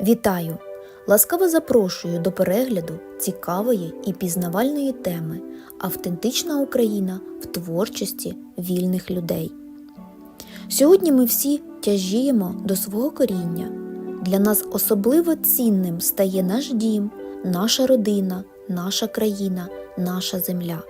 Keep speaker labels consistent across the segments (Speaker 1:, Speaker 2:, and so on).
Speaker 1: Вітаю! Ласкаво запрошую до перегляду цікавої і пізнавальної теми Автентична Україна в творчості вільних людей. Сьогодні ми всі тяжіємо до свого коріння. Для нас особливо цінним стає наш дім, наша родина, наша країна, наша земля.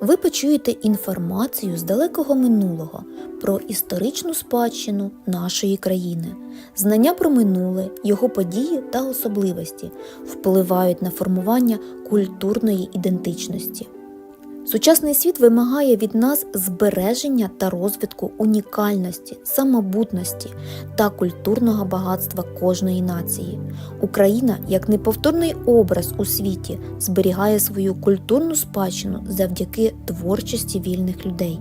Speaker 1: Ви почуєте інформацію з далекого минулого про історичну спадщину нашої країни. Знання про минуле, його події та особливості впливають на формування культурної ідентичності. Сучасний світ вимагає від нас збереження та розвитку унікальності, самобутності та культурного багатства кожної нації. Україна, як неповторний образ у світі, зберігає свою культурну спадщину завдяки творчості вільних людей.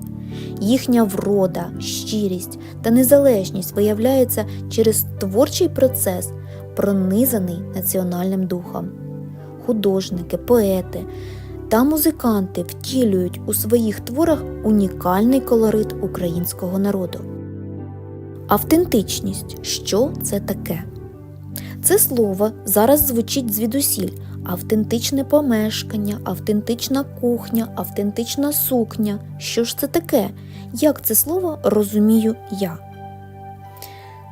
Speaker 1: Їхня врода, щирість та незалежність виявляється через творчий процес, пронизаний національним духом. Художники, поети та музиканти втілюють у своїх творах унікальний колорит українського народу. Автентичність що це таке? Це слово зараз звучить звідусіль: автентичне помешкання, автентична кухня, автентична сукня. Що ж це таке? Як це слово розумію я?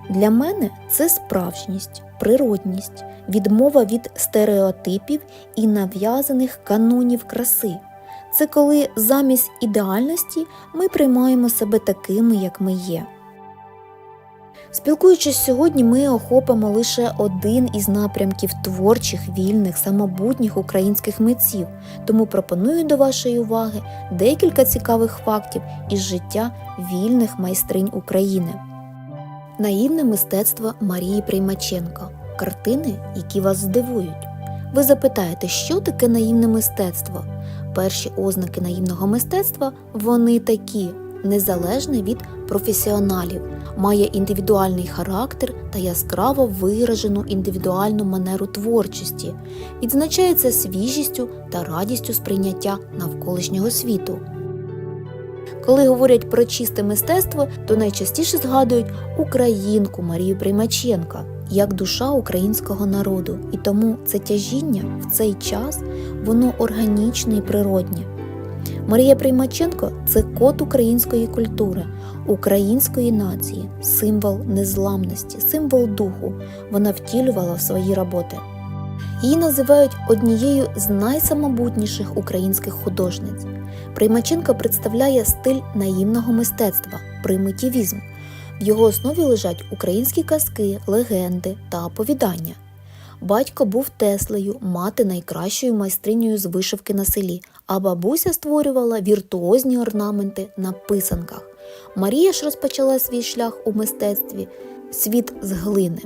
Speaker 1: Для мене це справжність, природність, відмова від стереотипів і нав'язаних канонів краси. Це коли замість ідеальності ми приймаємо себе такими, як ми є. Спілкуючись сьогодні, ми охопимо лише один із напрямків творчих, вільних, самобутніх українських митців, тому пропоную до вашої уваги декілька цікавих фактів із життя вільних майстринь України. Наївне мистецтво Марії Приймаченко картини, які вас здивують. Ви запитаєте, що таке наївне мистецтво? Перші ознаки наївного мистецтва вони такі: незалежне від професіоналів, має індивідуальний характер та яскраво виражену індивідуальну манеру творчості, відзначається свіжістю та радістю сприйняття навколишнього світу. Коли говорять про чисте мистецтво, то найчастіше згадують українку Марію Приймаченка як душа українського народу, і тому це тяжіння в цей час воно органічне і природнє. Марія Приймаченко це код української культури, української нації, символ незламності, символ духу. Вона втілювала в свої роботи. Її називають однією з найсамобутніших українських художниць. Приймаченко представляє стиль наївного мистецтва, примитивізм. В його основі лежать українські казки, легенди та оповідання. Батько був Теслею, мати найкращою майстринею з вишивки на селі, а бабуся створювала віртуозні орнаменти на писанках. Марія ж розпочала свій шлях у мистецтві світ з глини.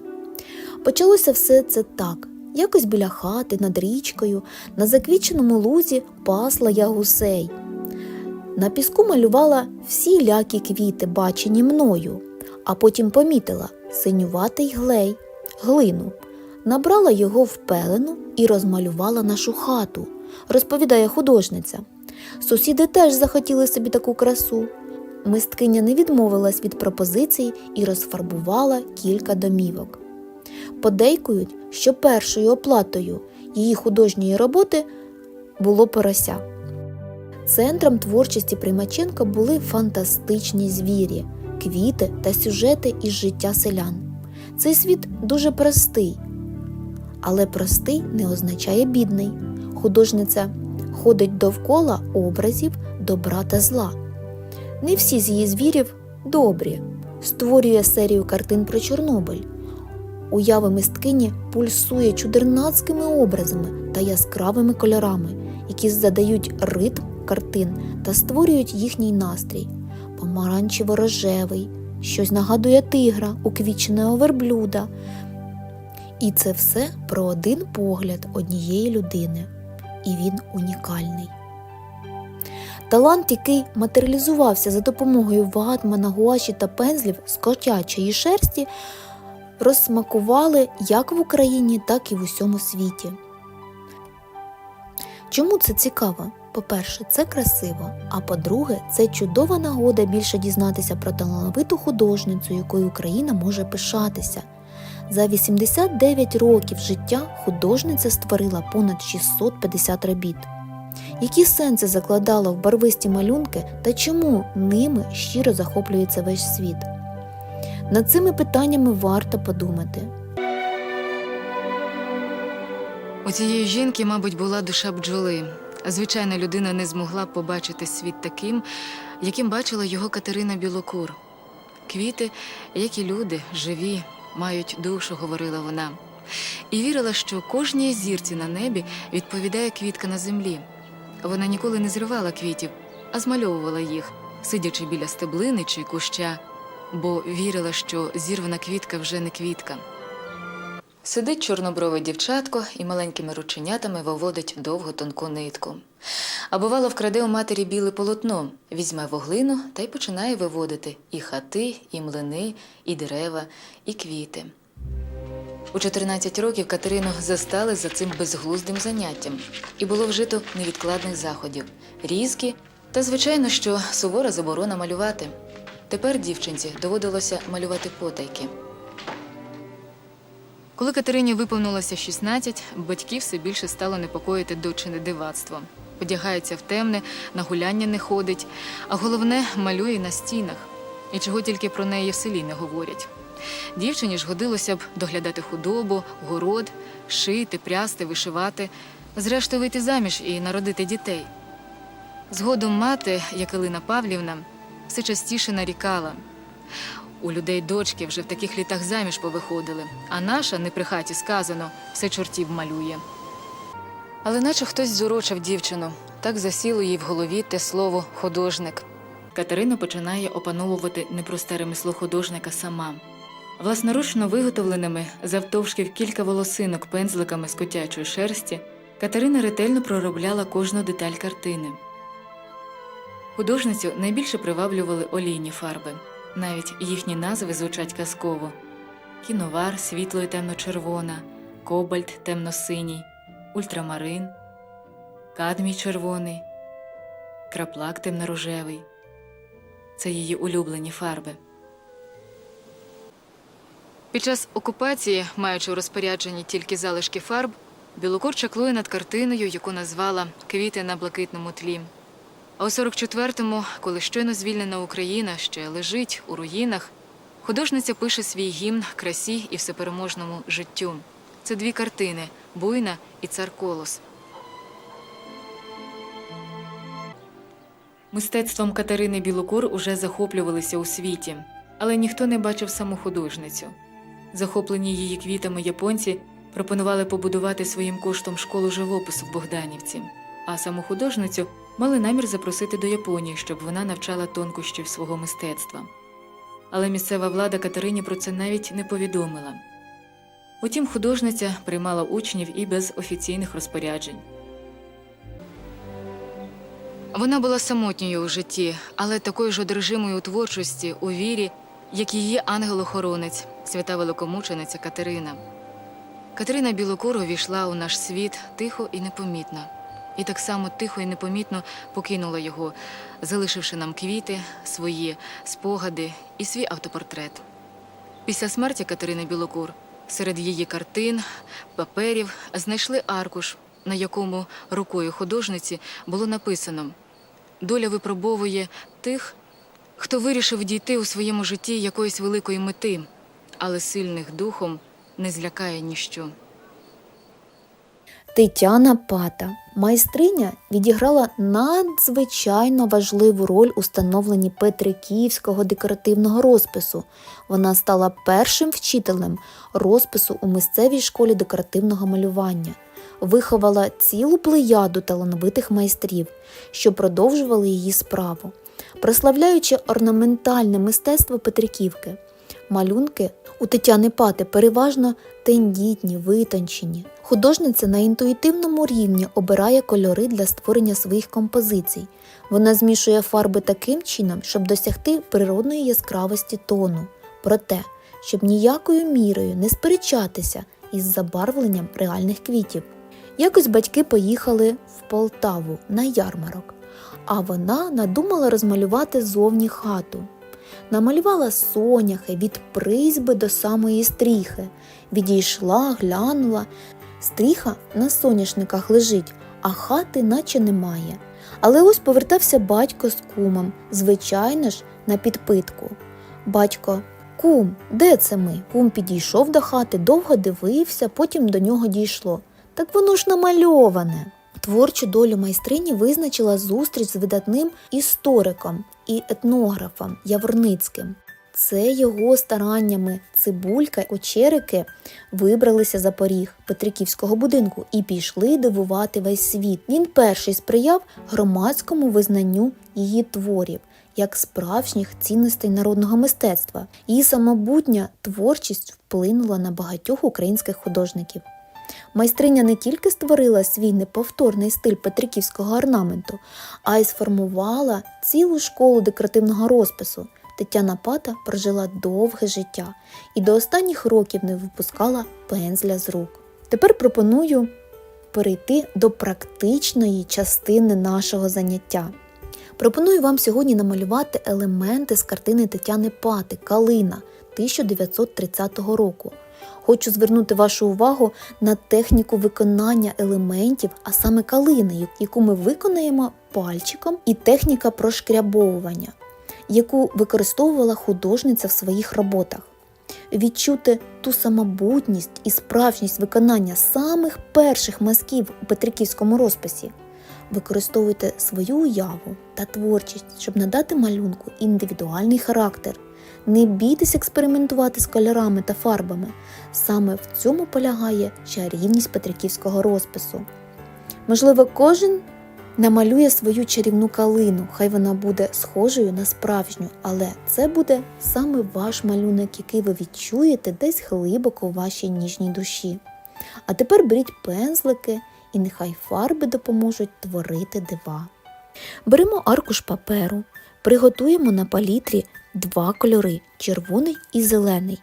Speaker 1: Почалося все це так. Якось біля хати, над річкою, на заквіченому лузі пасла я гусей. На піску малювала всі лякі квіти, бачені мною, а потім помітила синюватий глей, глину, набрала його в пелену і розмалювала нашу хату, розповідає художниця. Сусіди теж захотіли собі таку красу. Мисткиня не відмовилась від пропозицій і розфарбувала кілька домівок. Подейкують, що першою оплатою її художньої роботи було порося. Центром творчості Примаченка були фантастичні звірі, квіти та сюжети із життя селян. Цей світ дуже простий, але простий не означає бідний. Художниця ходить довкола образів добра та зла. Не всі з її звірів добрі, створює серію картин про Чорнобиль. Уява мисткині пульсує чудернацькими образами та яскравими кольорами, які задають ритм картин та створюють їхній настрій. Помаранчево-рожевий, щось нагадує тигра, уквіченого верблюда. І це все про один погляд однієї людини. І він унікальний. Талант, який матеріалізувався за допомогою ватмана, гуаші та пензлів з котячої шерсті, розсмакували як в Україні, так і в усьому світі. Чому це цікаво? По-перше, це красиво, а по-друге, це чудова нагода більше дізнатися про талановиту художницю, якою Україна може пишатися. За 89 років життя художниця створила понад 650 робіт. Які сенси закладала в барвисті малюнки та чому ними щиро захоплюється весь світ? Над цими питаннями варто подумати.
Speaker 2: У цієї жінки, мабуть, була душа бджоли. Звичайна людина не змогла б побачити світ таким, яким бачила його Катерина Білокур. Квіти, як і люди, живі, мають душу, говорила вона. І вірила, що кожній зірці на небі відповідає квітка на землі. Вона ніколи не зривала квітів, а змальовувала їх, сидячи біля стеблини чи куща, бо вірила, що зірвана квітка вже не квітка. Сидить чорноброве дівчатко і маленькими рученятами виводить довгу тонку нитку. А бувало, вкраде у матері біле полотно, візьме вуглину та й починає виводити і хати, і млини, і дерева, і квіти. У 14 років Катерину застали за цим безглуздим заняттям, і було вжито невідкладних заходів, різки та, звичайно, що сувора заборона малювати. Тепер дівчинці доводилося малювати потайки. Коли Катерині виповнилося 16, батьків все більше стало непокоїти дочине дивацтво. Одягається в темне, на гуляння не ходить, а головне малює на стінах. І чого тільки про неї в селі не говорять. Дівчині ж годилося б доглядати худобу, город, шити, прясти, вишивати, зрештою вийти заміж і народити дітей. Згодом мати, як Ілина Павлівна, все частіше нарікала. У людей дочки вже в таких літах заміж повиходили, а наша, не при хаті сказано, все чортів малює. Але наче хтось зурочив дівчину, так засіло їй в голові те слово художник. Катерина починає опановувати непросте ремесло художника сама. Власноручно виготовленими завтовшки в кілька волосинок пензликами з котячої шерсті Катерина ретельно проробляла кожну деталь картини. Художницю найбільше приваблювали олійні фарби. Навіть їхні назви звучать казково: кіновар світло і темно-червона, кобальт темно-синій, ультрамарин, кадмій червоний, краплак темно-рожевий. Це її улюблені фарби. Під час окупації, маючи у розпорядженні тільки залишки фарб, Білокур чаклує над картиною, яку назвала Квіти на блакитному тлі. А у 44-му, коли щойно звільнена Україна ще лежить у руїнах, художниця пише свій гімн красі і всепереможному життю. Це дві картини Буйна і Цар Колос. Мистецтвом Катерини Білокур уже захоплювалися у світі, але ніхто не бачив саму художницю. Захоплені її квітами японці пропонували побудувати своїм коштом школу живопису в Богданівці, а саму художницю мали намір запросити до Японії, щоб вона навчала тонкощів свого мистецтва. Але місцева влада Катерині про це навіть не повідомила. Утім, художниця приймала учнів і без офіційних розпоряджень. Вона була самотньою у житті, але такою ж одержимою у творчості, у вірі, як її ангел-охоронець, свята великомучениця Катерина. Катерина Білокур увійшла у наш світ тихо і непомітно, і так само тихо і непомітно покинула його, залишивши нам квіти, свої спогади і свій автопортрет. Після смерті Катерини Білокур серед її картин, паперів знайшли аркуш, на якому рукою художниці було написано Доля випробовує тих, хто вирішив дійти у своєму житті якоїсь великої мети, але сильних духом не злякає ніщо.
Speaker 1: Тетяна Пата, майстриня, відіграла надзвичайно важливу роль у становленні Петриківського декоративного розпису. Вона стала першим вчителем розпису у місцевій школі декоративного малювання, виховала цілу плеяду талановитих майстрів, що продовжували її справу, прославляючи орнаментальне мистецтво Петриківки. Малюнки у Тетяни Пати переважно тендітні, витончені. Художниця на інтуїтивному рівні обирає кольори для створення своїх композицій. Вона змішує фарби таким чином, щоб досягти природної яскравості тону, проте, щоб ніякою мірою не сперечатися із забарвленням реальних квітів. Якось батьки поїхали в Полтаву на ярмарок, а вона надумала розмалювати зовні хату. Намалювала соняхи від призьби до самої стріхи. Відійшла, глянула. Стріха на соняшниках лежить, а хати наче немає. Але ось повертався батько з кумом, звичайно ж, на підпитку. Батько, кум, де це ми? Кум підійшов до хати, довго дивився, потім до нього дійшло. Так воно ж намальоване. Творчу долю майстрині визначила зустріч з видатним істориком і етнографом Яворницьким. Це його стараннями цибулька очерики вибралися за поріг Петриківського будинку і пішли дивувати весь світ. Він перший сприяв громадському визнанню її творів як справжніх цінностей народного мистецтва. Її самобутня творчість вплинула на багатьох українських художників. Майстриня не тільки створила свій неповторний стиль петриківського орнаменту, а й сформувала цілу школу декоративного розпису. Тетяна Пата прожила довге життя і до останніх років не випускала пензля з рук. Тепер пропоную перейти до практичної частини нашого заняття. Пропоную вам сьогодні намалювати елементи з картини Тетяни Пати Калина 1930 року. Хочу звернути вашу увагу на техніку виконання елементів, а саме калини, яку ми виконаємо пальчиком, і техніка прошкрябовування, яку використовувала художниця в своїх роботах. Відчути ту самобутність і справжність виконання самих перших мазків у петриківському розписі. Використовуйте свою уяву та творчість, щоб надати малюнку індивідуальний характер. Не бійтесь експериментувати з кольорами та фарбами. Саме в цьому полягає чарівність петриківського розпису. Можливо, кожен намалює свою чарівну калину, хай вона буде схожою на справжню, але це буде саме ваш малюнок, який ви відчуєте десь глибоко у вашій ніжній душі. А тепер беріть пензлики і нехай фарби допоможуть творити дива. Беремо аркуш паперу, приготуємо на палітрі два кольори червоний і зелений.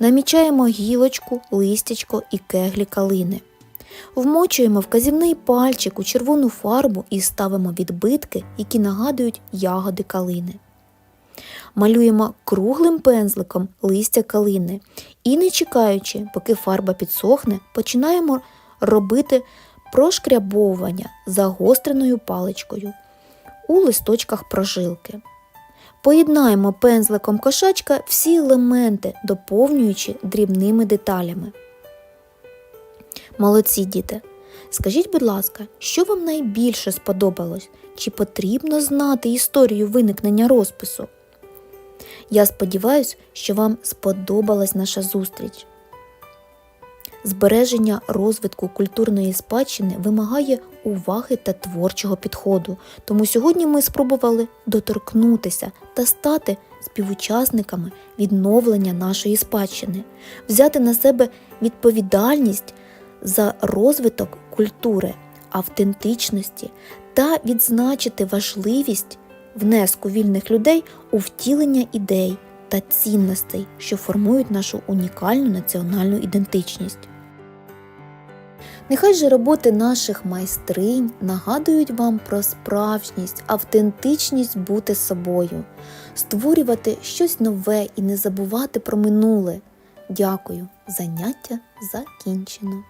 Speaker 1: Намічаємо гілочку, листячко і кеглі калини. Вмочуємо вказівний пальчик у червону фарбу і ставимо відбитки, які нагадують ягоди калини. Малюємо круглим пензликом листя калини і, не чекаючи, поки фарба підсохне, починаємо робити прошкрябовування загостреною паличкою у листочках прожилки. Поєднаємо пензликом кошачка всі елементи, доповнюючи дрібними деталями. Молодці діти! Скажіть, будь ласка, що вам найбільше сподобалось? Чи потрібно знати історію виникнення розпису? Я сподіваюся, що вам сподобалась наша зустріч. Збереження розвитку культурної спадщини вимагає уваги та творчого підходу, тому сьогодні ми спробували доторкнутися та стати співучасниками відновлення нашої спадщини, взяти на себе відповідальність за розвиток культури, автентичності та відзначити важливість внеску вільних людей у втілення ідей та цінностей, що формують нашу унікальну національну ідентичність. Нехай же роботи наших майстринь нагадують вам про справжність, автентичність бути собою, створювати щось нове і не забувати про минуле. Дякую, заняття закінчено.